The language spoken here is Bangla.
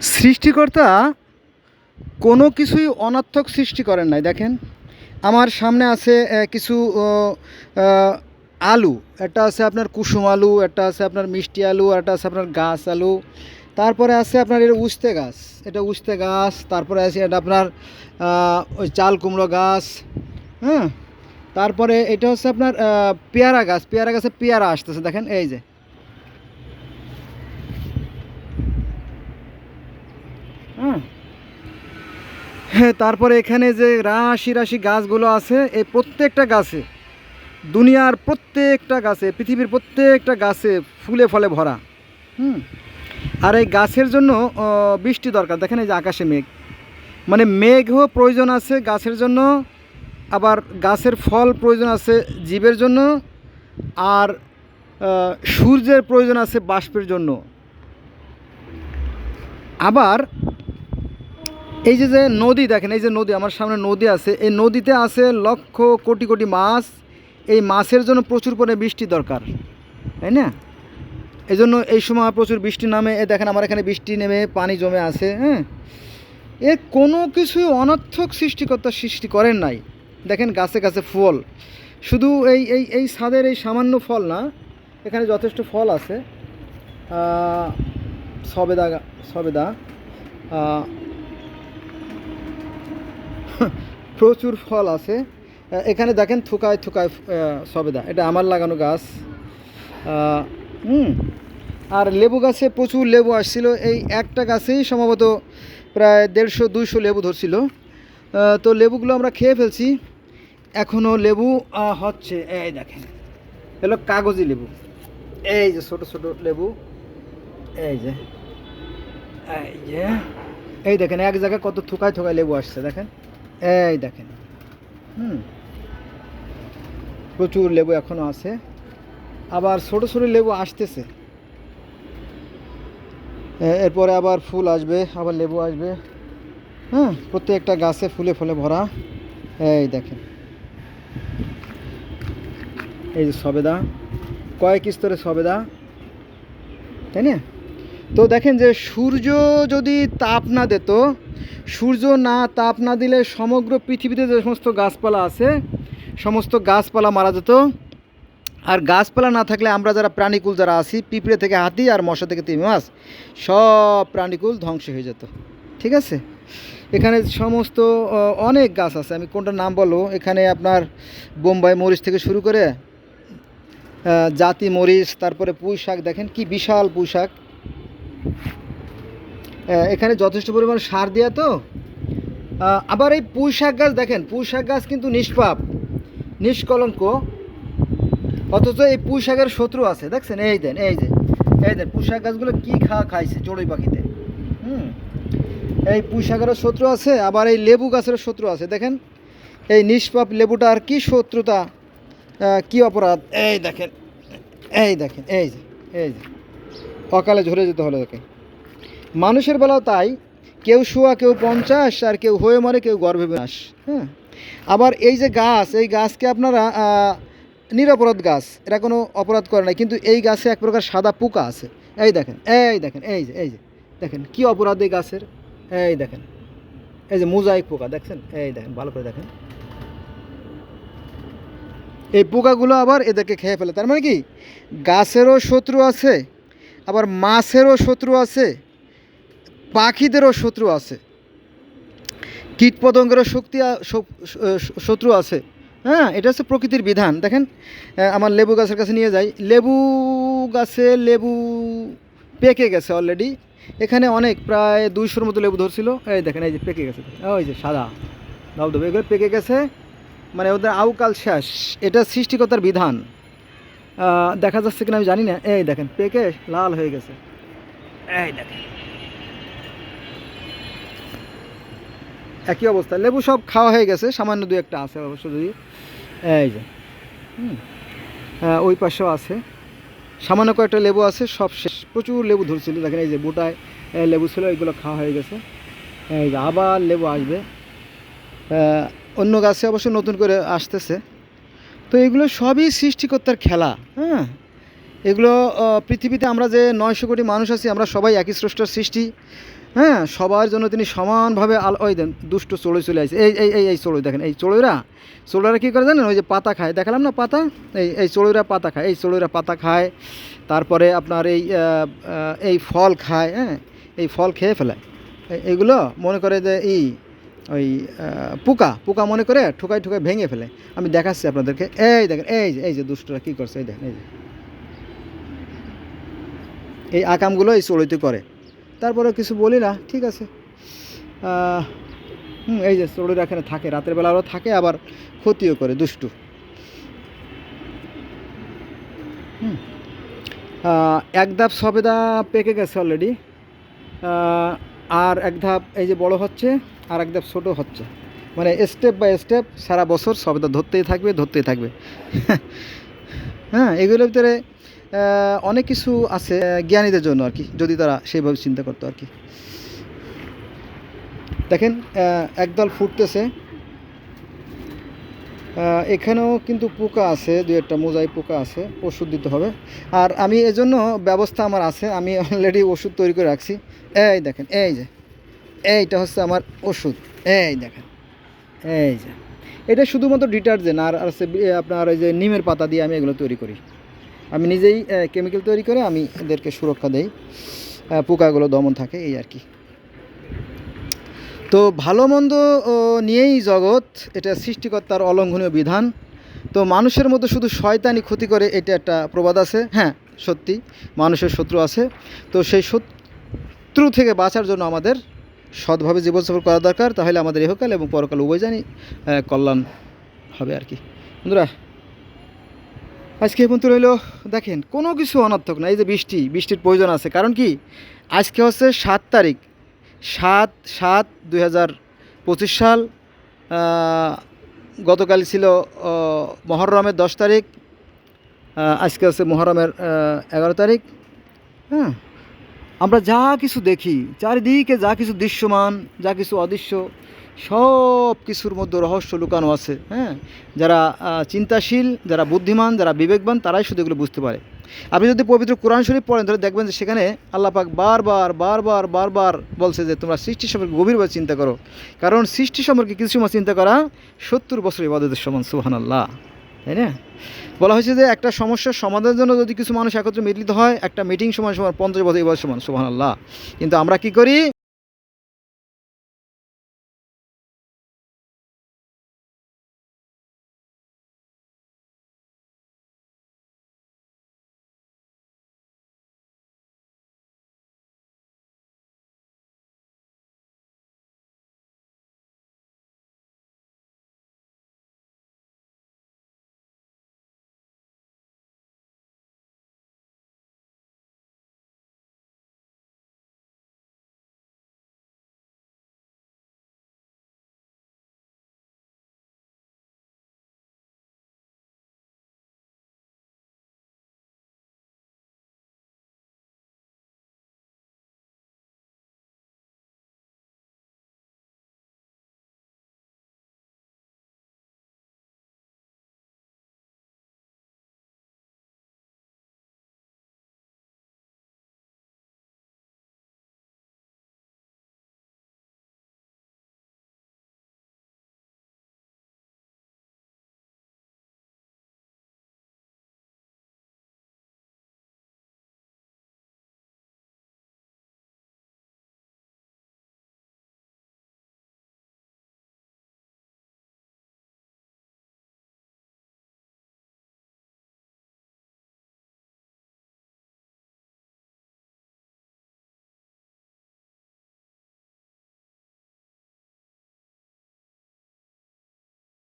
সৃষ্টিকর্তা কোনো কিছুই অনার্থক সৃষ্টি করেন নাই। দেখেন, আমার সামনে আছে কিছু আলু। একটা আছে আপনার কুসুম আলু, একটা আছে আপনার মিষ্টি আলু একটা আছে আপনার গাছ আলু। তারপরে আছে আপনার এটা উস্তে গাছ। এটা উস্তে গাছ, তারপরে আছে এটা আপনার ওই চাল কুমড়ো গাছ হ্যাঁ? তারপরে এটা হচ্ছে আপনার পেয়ারা গাছ। পেয়ারা গাছে পেয়ারা আসতেছে। দেখেন, এই যে তারপরে এখানে যে রাশি রাশি গাছগুলো আছে, এই প্রত্যেকটা গাছে, দুনিয়ার প্রত্যেকটা গাছে, পৃথিবীর প্রত্যেকটা গাছে ফুলে ফলে ভরা, হুম? আর এই গাছের জন্য বৃষ্টি দরকার। দেখেন এই যে আকাশে মেঘ। মানে মেঘও প্রয়োজন আছে গাছের জন্য, আবার গাছের ফল প্রয়োজন আছে জীবের জন্য, আর সূর্যের প্রয়োজন আছে বাষ্পের জন্য। আবার এই যে যে নদী দেখেন, এই যে নদী, আমার সামনে নদী আছে, এই নদীতে আছে লক্ষ কোটি কোটি মাছ। এই মাছের জন্য প্রচুর পরিমাণে বৃষ্টি দরকার, তাই না? এই জন্য এই সময় প্রচুর বৃষ্টি নামে এ দেখেন আমার এখানে বৃষ্টি নেমে পানি জমে আছে হ্যাঁ? এ কোনো কিছুই অনর্থক সৃষ্টিকর্তা সৃষ্টি করেন নাই। দেখেন গাছে গাছে ফল। শুধু এই এই এই ছাদের এই সামান্য ফল না, এখানে যথেষ্ট ফল আছে। সবেদা সবেদা প্রচুর ফল আছে। এখানে দেখেন থুকায় থুকায় সবেদা। এটা আমার লাগানো গাছ। হুম। আর লেবু গাছে প্রচুর লেবু আসছিল। এই একটা গাছেই সম্ভবত প্রায় দেড়শো, দুইশো লেবু ধরছিল। তো লেবুগুলো আমরা খেয়ে ফেলছি। এখনও লেবু হচ্ছে, এই দেখেন। এগুলো কাগজি লেবু। এই যে ছোট ছোট লেবু। এই যে এই যে, এই দেখেন, এক জায়গায় কত থুকায় থুকায় লেবু আসছে, দেখেন। এই দেখেন। হুম। প্রচুর লেবু এখনও আছে। আবার ছোট ছোট লেবু আসতেছে। এরপরে আবার ফুল আসবে, আবার লেবু আসবে। হ্যাঁ প্রত্যেকটা গাছে ফুলে ফলে ভরা। এই দেখেন। এই যে সবেদা, কয়েক স্তরে সবেদা, তাই না? তো দেখেন যে সূর্য যদি তাপ না দিত সূর্য না তাপ না দিলে সমগ্র পৃথিবীতে যে সমস্ত গাছপালা আছে, সমস্ত গাছপালা মারা যেত। আর গাছপালা না থাকলে আমরা যারা প্রাণীকুল যারা আছি, পিঁপড়ে থেকে হাতি আর মশা থেকে তিমি মাছ, সব প্রাণীকুল ধ্বংস হয়ে যেত। ঠিক আছে? এখানে সমস্ত অনেক গাছ আছে। আমি কোনটা নাম বলো এখানে আপনার বোম্বাই মরিচ থেকে শুরু করে জাতি মরিচ, তারপরে পুঁই শাক দেখেন কি বিশাল পুঁই শাক এখানে যথেষ্ট পরিমাণ সার দেওয়া তো। আবার এই পুঁই শাক গাছ দেখেন, পুঁই শাক গাছ কিন্তু নিষ্পাপ, নিষ্কলঙ্ক। অথচ এই পুঁই শাকের শত্রু আছে, দেখছেন? এই দেন, এই যে, এই দেন, পুঁই শাক গাছগুলো কী খাওয়া খাইছে চড়ুই পাখিতে। হুম, এই পুঁই শাকেরও শত্রু আছে, আবার এই লেবু গাছেরও শত্রু আছে, দেখেন? এই নিষ্পাপ লেবুটার কি শত্রুতা কি অপরাধ? এই দেখেন এই দেখেন, এই যে এই যে, অকালে ঝরে যেতে হলো ওকে মানুষের বেলাও তাই। কেউ শোয়া, কেউ পঞ্চাশ, আর কেউ হয়ে মরে কেউ গর্ভে বিনাশ। হ্যাঁ? আবার এই যে গাছ, এই গাছকে আপনারা নিরপরাধ গাছ, এরা কোনো অপরাধ করে না কিন্তু এই গাছে এক প্রকার সাদা পোকা আছে। এই দেখেন এই দেখেন, এই যে এই যে, দেখেন কী অপরাধ এই গাছের? এই দেখেন, এই যে মোজাইক পোকা, দেখছেন? এই দেখেন, ভালো করে দেখেন। এই পোকাগুলো আবার এদেরকে খেয়ে ফেলে। তার মানে কি? গাছেরও শত্রু আছে, আবার মাছেরও শত্রু আছে পাখিদেরও শত্রু আছে। কীটপতঙ্গেরও শক্তি শত্রু আছে। হ্যাঁ এটা হচ্ছে প্রকৃতির বিধান। দেখেন আমার লেবু গাছের কাছে নিয়ে যাই। লেবু গাছে লেবু পেকে গেছে অলরেডি এখানে অনেক, প্রায় দুইশোর মতো লেবু ধরছিল। এই দেখেন, এই যে পেকে গেছে। ওই যে সাদা, ধবধবে, এগুলো পেকে গেছে। মানে ওদের আউকাল শেষ। এটা সৃষ্টিকর্তার বিধান। দেখা যাচ্ছে কিনা আমি জানি না। এই দেখেন, পেকে লাল হয়ে গেছে। এই দেখেন। একই অবস্থা। লেবু সব খাওয়া হয়ে গেছে, সামান্য দু একটা আছে অবশ্য যদি। এই যে ওই পাশেও আছে। সামান্য কয়েকটা লেবু আছে, সব শেষ। প্রচুর লেবু ধরছিল, দেখেন এই যে বুটায় লেবু ছিল, এগুলো খাওয়া হয়ে গেছে। এই যে আবার লেবু আসবে। অন্য গাছে অবশ্য নতুন করে আসতেছে। তো এগুলো সবই সৃষ্টিকর্তার খেলা হ্যাঁ? এগুলো পৃথিবীতে আমরা যে নয়শো কোটি মানুষ আছি, আমরা সবাই একই স্রষ্টার সৃষ্টি। হ্যাঁ সবার জন্য তিনি সমানভাবে আল ওই দেন, দুষ্ট চড়ুই চলে আসে। এই এই এই এই চড়ুই দেখেন, এই চড়ুইরা চড়ুইরা কী করে জানেন? ওই যে পাতা খায়। দেখালাম না পাতা? এই এই চড়ুইরা পাতা খায়, এই চড়ুইরা পাতা খায়। তারপরে আপনার এই এই ফল খায় হ্যাঁ? এই ফল খেয়ে এই- এইগুলো মনে করে যে এই ওই পোকা পোকা মনে করে ঠুকাই ঠুকাই ভেঙে ফেলে। আমি দেখাচ্ছি আপনাদেরকে। এই দেখেন, এই যে এই যে দুষ্টরা কী করছে, এই দেখেন, এই যে। এই আকামগুলো এই চড়িতে করে। তারপরে কিছু বলি না, ঠিক আছে। হুম, এই যে চড়ুইরা এখানে থাকে, রাতের বেলা আরও থাকে, আবার ক্ষতিও করে, দুষ্টু। হুম। এক ধাপ সবেদা পেকে গেছে অলরেডি আর এক ধাপ এই যে বড় হচ্ছে, আর এক ধাপ ছোটো হচ্ছে। মানে স্টেপ বাই স্টেপ সারা বছর সবেদা ধরতেই থাকবে ধরতেই থাকবে। হ্যাঁ এগুলোর ভিতরে অনেক কিছু আছে জ্ঞানীদের জন্য আর কি, যদি তারা সেইভাবে চিন্তা করতো আর কি। দেখেন একদল ফুটতেছে। এখানেও কিন্তু পোকা আছে দু একটা মোজাই পোকা আছে, ওষুধ দিতে হবে। আর আমি এজন্য ব্যবস্থা আমার আছে, আমি অলরেডি ওষুধ তৈরি করে রাখছি। এই দেখেন, এই যে, এইটা হচ্ছে আমার ওষুধ, এই দেখেন, এই যে। এটা শুধুমাত্র ডিটারজেন্ট আর বি- আপনার ওই যে নিমের পাতা দিয়ে আমি এগুলো তৈরি করি। আমি নিজেই কেমিক্যাল তৈরি করে আমি এদেরকে সুরক্ষা দেই। পোকাগুলো দমন থাকে, এই আর কি। তো ভালো মন্দ নিয়েই জগৎ, এটা সৃষ্টিকর্তার অলঙ্ঘনীয় বিধান। তো মানুষের মতো শুধু শয়তানি ক্ষতি করে, এটা একটা প্রবাদ আছে। হ্যাঁ সত্যি, মানুষের শত্রু আছে। তো সেই শত্রু থেকে বাঁচার জন্য আমাদের সৎভাবে জীবনযাপন করা দরকার। তাহলে আমাদের ইহকাল এবং পরকাল উভয় জানি কল্যাণ হবে আর কি। বন্ধুরা আজকে পর্যন্ত রইল, দেখেন, কোনো কিছু অনার্থক না, এই যে বৃষ্টি, বৃষ্টির প্রয়োজন আছে। কারণ কি? আজকে হচ্ছে সাত তারিখ, সাত সাত দুই সাল গতকাল ছিল মহরমের দশ তারিখ আজকে হচ্ছে মহরমের এগারো তারিখ। হ্যাঁ আমরা যা কিছু দেখি, চারিদিকে যা কিছু দৃশ্যমান, যা কিছু অদৃশ্য সব কিছুর মধ্যে রহস্য লুকানো আছে হ্যাঁ? যারা চিন্তাশীল, যারা বুদ্ধিমান, যারা বিবেকবান, তারাই শুধু এগুলো বুঝতে পারে। আপনি যদি পবিত্র কোরআন শরীফ পড়েন, তাহলে দেখবেন যে সেখানে আল্লাহ পাক বারবার বারবার বারবার বলছে যে তোমরা সৃষ্টি সম্পর্কে গভীরভাবে চিন্তা করো। কারণ সৃষ্টি সম্পর্কে কিছু সময় চিন্তা করা সত্তর বছর ইবাদতের সমান সুহান আল্লাহ তাই না? বলা হয়েছে যে একটা সমস্যার সমাধানের জন্য যদি কিছু মানুষ একত্রে মিলিত হয়, একটা মিটিং সমান সমান পঞ্চাশ বছর ইবাদত সমান সুহান আল্লাহ কিন্তু আমরা কি করি?